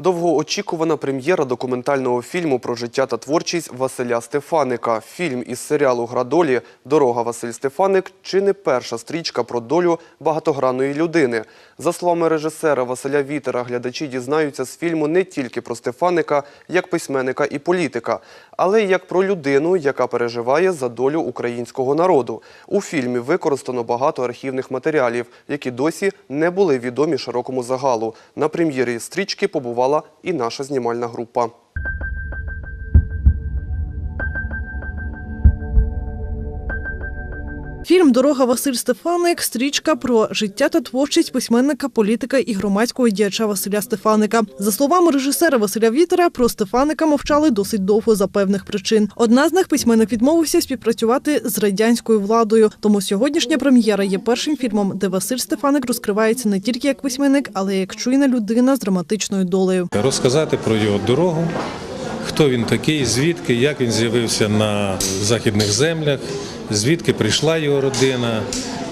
Довгоочікувана прем'єра документального фільму про життя та творчість Василя Стефаника. Фільм із серіалу Градолі Дорога Василь Стефаник чи не перша стрічка про долю багатогранної людини. За словами режисера Василя Вітера, глядачі дізнаються з фільму не тільки про Стефаника як письменника і політика, але й як про людину, яка переживає за долю українського народу. У фільмі використано багато архівних матеріалів, які досі не були відомі широкому загалу. На прем'єрі стрічки побувала і наша знімальна група. Фільм Дорога Василь Стефаник стрічка про життя та творчість письменника, політика і громадського діяча Василя Стефаника. За словами режисера Василя Вітера, про Стефаника мовчали досить довго за певних причин. Одна з них письменник відмовився співпрацювати з радянською владою. Тому сьогоднішня прем'єра є першим фільмом, де Василь Стефаник розкривається не тільки як письменник, але й як чуйна людина з драматичною долею. розказати про його дорогу, хто він такий, звідки, як він з'явився на західних землях, звідки прийшла його родина,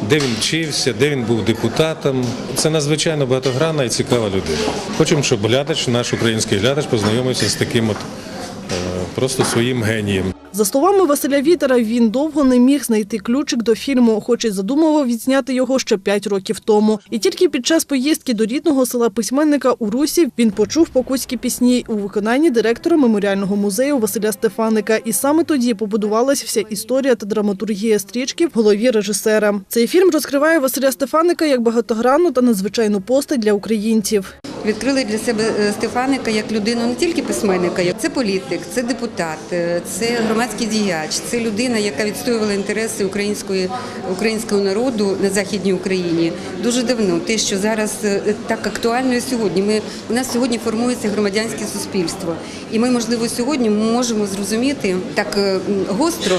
де він вчився, де він був депутатом. Це надзвичайно багатогранна і цікава людина. Хочемо, щоб глядач, наш український глядач, познайомився з таким от е, просто своїм генієм. За словами Василя Вітера, він довго не міг знайти ключик до фільму, хоч і задумував відзняти його ще п'ять років тому. І тільки під час поїздки до рідного села письменника у Русі він почув покутські пісні у виконанні директора меморіального музею Василя Стефаника. І саме тоді побудувалась вся історія та драматургія стрічки в голові режисера. Цей фільм розкриває Василя Стефаника як багатогранну та надзвичайну постать для українців. Відкрили для себе е, Стефаника як людину не тільки письменника, це політик, це депутат, е, це громадський діяч, це людина, яка відстоювала інтереси української українського народу на західній Україні дуже давно. Те, що зараз е, так актуально і сьогодні. Ми у нас сьогодні формується громадянське суспільство, і ми, можливо, сьогодні можемо зрозуміти так е, гостро,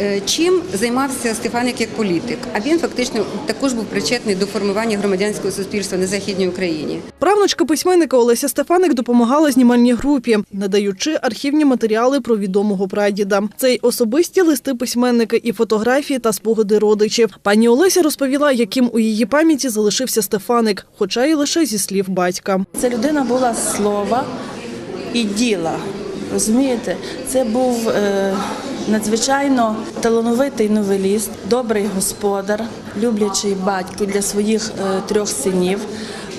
е, чим займався Стефаник як політик. А він фактично також був причетний до формування громадянського суспільства на західній Україні. Правнучка письменника Олеся Стефаник допомагала знімальній групі, надаючи архівні матеріали про відомого прадіда. Це й особисті листи письменника і фотографії та спогади родичів. Пані Олеся розповіла, яким у її пам'яті залишився Стефаник, хоча й лише зі слів батька. Це людина була слова і діла. Розумієте, це був е, надзвичайно талановитий новеліст, добрий господар, люблячий батько для своїх е, трьох синів.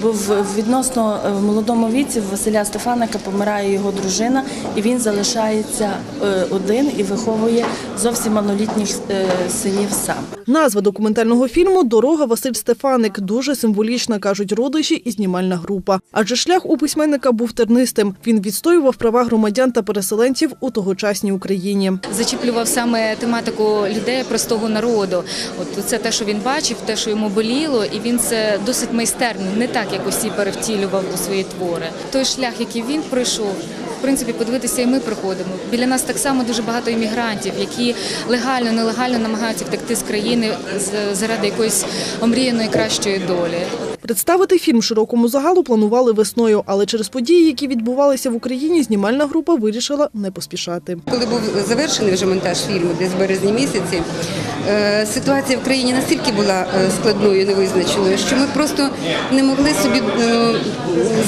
Був в відносно е, в молодому віці в Василя Стефаника помирає його дружина, і він залишається е, один і виховує зовсім малолітніх е, синів сам. Назва документального фільму Дорога Василь Стефаник дуже символічна, кажуть родичі і знімальна група. Адже шлях у письменника був тернистим. Він відстоював права громадян та переселенців у тогочасній Україні. зачіплював саме тематику людей простого народу. От це те, що він бачив, те, що йому боліло, і він це досить майстерно, не так як і перевтілював у свої твори. Той шлях, який він пройшов. В принципі, подивитися, і ми проходимо. Біля нас так само дуже багато іммігрантів, які легально, нелегально намагаються втекти з країни заради якоїсь омріяної кращої долі. Представити фільм широкому загалу планували весною, але через події, які відбувалися в Україні, знімальна група вирішила не поспішати. Коли був завершений вже монтаж фільму, десь в березні місяці, е, ситуація в країні настільки була е, складною і невизначеною, що ми просто не могли собі е,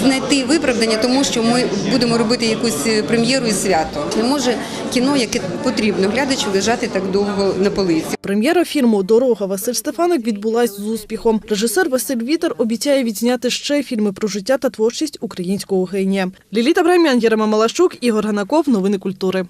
знайти виправдання, тому що ми будемо робити якусь прем'єру і свято. Не може кіно, яке потрібно глядачу, лежати так довго на полиці. Прем'єра фільму Дорога Василь Стефаник відбулась з успіхом. Режисер Василь Вітер обіцяє відзняти ще фільми про життя та творчість українського генія. Ліліта Брамян, Єрема Малашук, Ігор Ганаков. Новини культури.